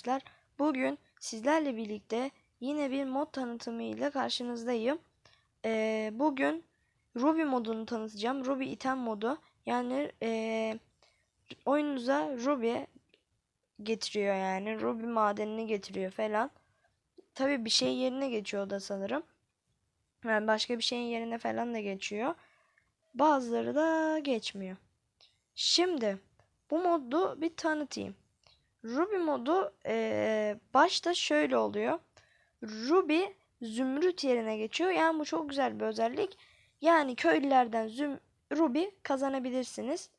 arkadaşlar. Bugün sizlerle birlikte yine bir mod tanıtımı ile karşınızdayım. Ee, bugün Ruby modunu tanıtacağım. Ruby item modu. Yani ee, oyununuza Ruby getiriyor yani. Ruby madenini getiriyor falan. Tabi bir şey yerine geçiyor da sanırım. Yani başka bir şeyin yerine falan da geçiyor. Bazıları da geçmiyor. Şimdi bu modu bir tanıtayım. Ruby modu eee, başta şöyle oluyor. Ruby zümrüt yerine geçiyor. Yani bu çok güzel bir özellik. Yani köylülerden züm Ruby kazanabilirsiniz.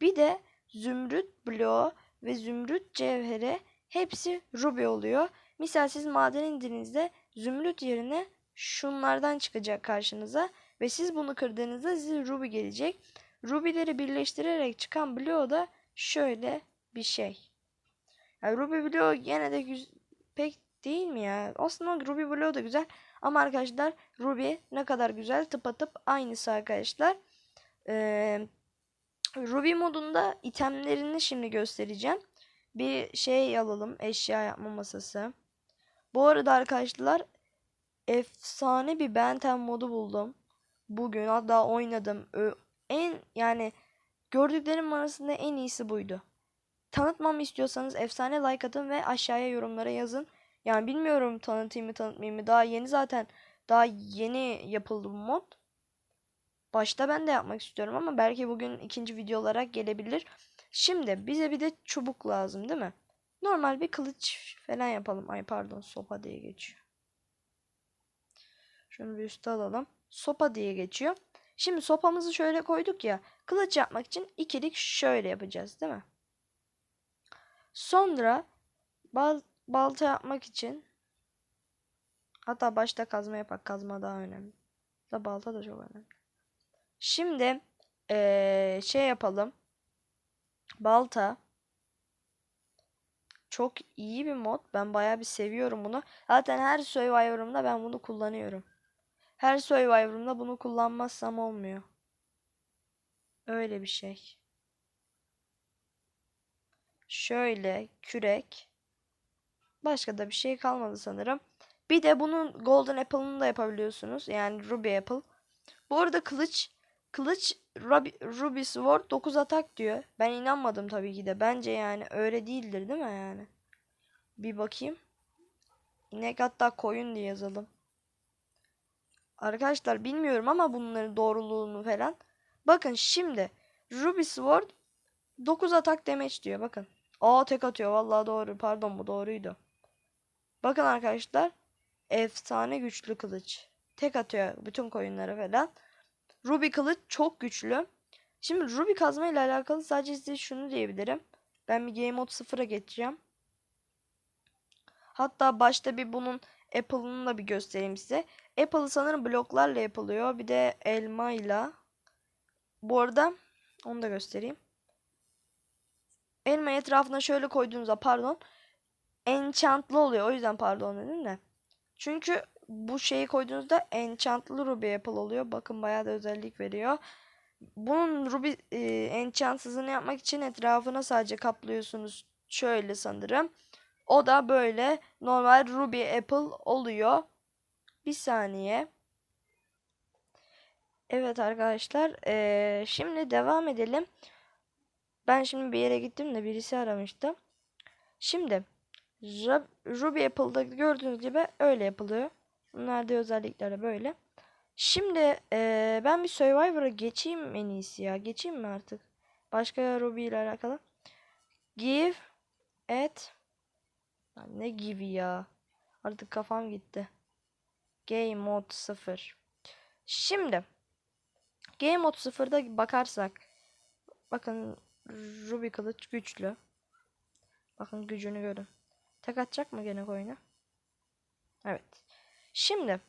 Bir de zümrüt bloğu ve zümrüt cevheri hepsi Ruby oluyor. Misal siz maden indiğinizde zümrüt yerine şunlardan çıkacak karşınıza ve siz bunu kırdığınızda size Ruby gelecek. Ruby'leri birleştirerek çıkan bloğu da şöyle bir şey. Yani Ruby bloğu gene de pek değil mi ya? Aslında Ruby bloğu da güzel. Ama arkadaşlar Ruby ne kadar güzel tıpatıp aynısı arkadaşlar. Ee, Ruby modunda itemlerini şimdi göstereceğim. Bir şey alalım. Eşya yapma masası. Bu arada arkadaşlar efsane bir Benten modu buldum. Bugün hatta oynadım. En yani gördüklerim arasında en iyisi buydu. Tanıtmamı istiyorsanız efsane like atın ve aşağıya yorumlara yazın. Yani bilmiyorum tanıtayım mı tanıtmayayım mı. Daha yeni zaten daha yeni yapıldı bu mod. Başta ben de yapmak istiyorum ama belki bugün ikinci video olarak gelebilir. Şimdi bize bir de çubuk lazım değil mi? Normal bir kılıç falan yapalım. Ay pardon sopa diye geçiyor. Şunu bir üste alalım. Sopa diye geçiyor. Şimdi sopamızı şöyle koyduk ya. Kılıç yapmak için ikilik şöyle yapacağız değil mi? Sonra bal balta yapmak için hatta başta kazma yapak. Kazma daha önemli. Da balta da çok önemli. Şimdi eee, şey yapalım. Balta çok iyi bir mod. Ben bayağı bir seviyorum bunu. Zaten her Survivor'ımda ben bunu kullanıyorum. Her Survivor'ımda bunu kullanmazsam olmuyor. Öyle bir şey. Şöyle kürek. Başka da bir şey kalmadı sanırım. Bir de bunun Golden Apple'ını da yapabiliyorsunuz. Yani Ruby Apple. Bu arada kılıç kılıç Ruby, Ruby Sword 9 atak diyor. Ben inanmadım tabii ki de. Bence yani öyle değildir değil mi yani? Bir bakayım. İnek hatta koyun diye yazalım. Arkadaşlar bilmiyorum ama bunların doğruluğunu falan. Bakın şimdi Ruby Sword 9 atak damage diyor bakın. Aa tek atıyor vallahi doğru. Pardon bu doğruydu. Bakın arkadaşlar. Efsane güçlü kılıç. Tek atıyor bütün koyunlara falan. Ruby kılıç çok güçlü. Şimdi Ruby kazma ile alakalı sadece size şunu diyebilirim. Ben bir Game Mode 0'a geçeceğim. Hatta başta bir bunun Apple'ını da bir göstereyim size. Apple'ı sanırım bloklarla yapılıyor. Bir de elmayla. Bu arada onu da göstereyim. Elma etrafına şöyle koyduğunuzda pardon enchantlı oluyor. O yüzden pardon dedim de. Çünkü bu şeyi koyduğunuzda enchantlı ruby apple oluyor. Bakın bayağı da özellik veriyor. Bunun ruby e, enchantsızını yapmak için etrafına sadece kaplıyorsunuz. Şöyle sanırım. O da böyle normal ruby apple oluyor. Bir saniye. Evet arkadaşlar. eee, şimdi devam edelim. Ben şimdi bir yere gittim de birisi aramıştı. Şimdi Rub- Ruby Apple'da gördüğünüz gibi öyle yapılıyor. Bunlar da özellikleri böyle. Şimdi eee, ben bir Survivor'a geçeyim en iyisi ya. Geçeyim mi artık? Başka Ruby ile alakalı. Give Lan ne gibi ya? Artık kafam gitti. Game Mode 0. Şimdi Game Mode 0'da bakarsak bakın Ruby kılıç güçlü. Bakın gücünü görün. Tek atacak mı gene koyuna? Evet. Şimdi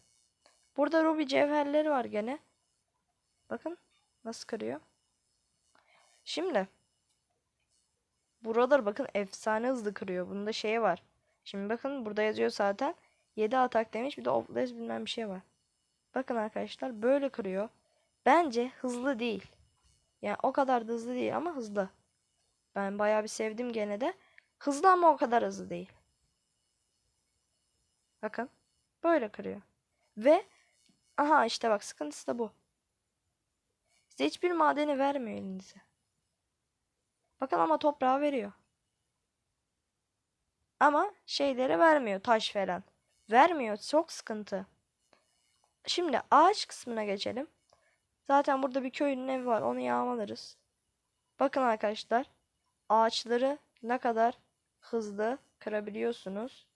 burada Ruby cevherleri var gene. Bakın nasıl kırıyor. Şimdi buralar bakın efsane hızlı kırıyor. Bunda şey var. Şimdi bakın burada yazıyor zaten. 7 atak demiş. Bir de Outlast bilmem bir şey var. Bakın arkadaşlar böyle kırıyor. Bence hızlı değil. Yani o kadar da hızlı değil ama hızlı. Ben bayağı bir sevdim gene de. Hızlı ama o kadar hızlı değil. Bakın. Böyle kırıyor. Ve aha işte bak sıkıntısı da bu. Size hiçbir madeni vermiyor elinize. Bakın ama toprağı veriyor. Ama şeyleri vermiyor taş falan. Vermiyor çok sıkıntı. Şimdi ağaç kısmına geçelim. Zaten burada bir köylünün evi var onu yağmalarız. Bakın arkadaşlar ağaçları ne kadar hızlı kırabiliyorsunuz.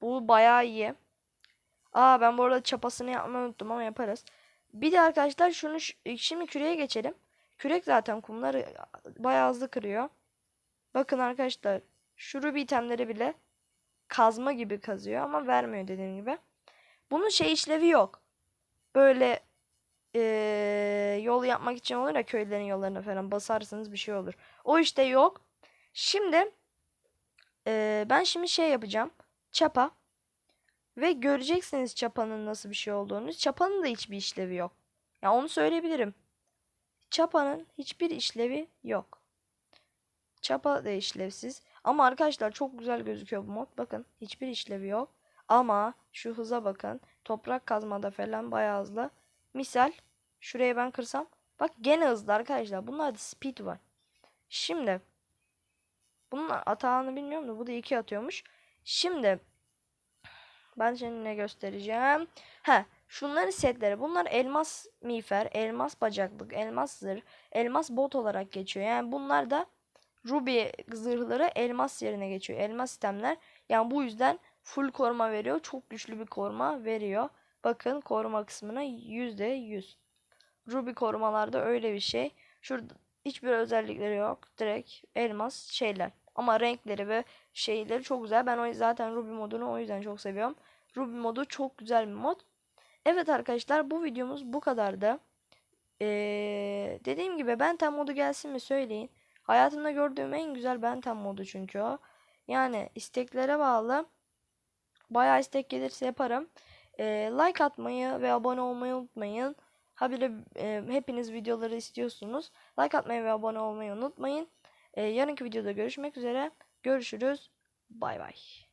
Bu bayağı iyi. Aa ben bu arada çapasını yapmayı unuttum ama yaparız. Bir de arkadaşlar şunu şimdi küreğe geçelim. Kürek zaten kumları bayağı hızlı kırıyor. Bakın arkadaşlar şu ruby itemleri bile kazma gibi kazıyor ama vermiyor dediğim gibi. Bunun şey işlevi yok. Böyle eee, yol yapmak için olur ya köylerin yollarına falan basarsınız bir şey olur. O işte yok. Şimdi eee, ben şimdi şey yapacağım. Çapa. Ve göreceksiniz çapanın nasıl bir şey olduğunu. Çapanın da hiçbir işlevi yok. Ya onu söyleyebilirim. Çapanın hiçbir işlevi yok. Çapa da işlevsiz. Ama arkadaşlar çok güzel gözüküyor bu mod. Bakın hiçbir işlevi yok. Ama şu hıza bakın. Toprak kazmada falan bayağı hızlı. Misal şuraya ben kırsam. Bak gene hızlı arkadaşlar. Bunlarda speed var. Şimdi bunun atağını bilmiyorum da bu da iki atıyormuş. Şimdi ben şimdi ne göstereceğim? Ha, şunların setleri. Bunlar elmas miğfer, elmas bacaklık, elmas zırh, elmas bot olarak geçiyor. Yani bunlar da ruby zırhları elmas yerine geçiyor. Elmas sistemler. Yani bu yüzden full koruma veriyor. Çok güçlü bir koruma veriyor. Bakın koruma kısmına %100. Ruby korumalarda öyle bir şey. Şurada hiçbir özellikleri yok. Direkt elmas şeyler. Ama renkleri ve şeyleri çok güzel. Ben o zaten Ruby modunu o yüzden çok seviyorum. Ruby modu çok güzel bir mod. Evet arkadaşlar bu videomuz bu kadardı. Ee, dediğim gibi Benten modu gelsin mi söyleyin. Hayatımda gördüğüm en güzel Benten modu çünkü o. Yani isteklere bağlı. Bayağı istek gelirse yaparım. Ee, like atmayı ve abone olmayı unutmayın. Habire e, hepiniz videoları istiyorsunuz. Like atmayı ve abone olmayı unutmayın. Ee, yarınki videoda görüşmek üzere. Görüşürüz. Bay bay.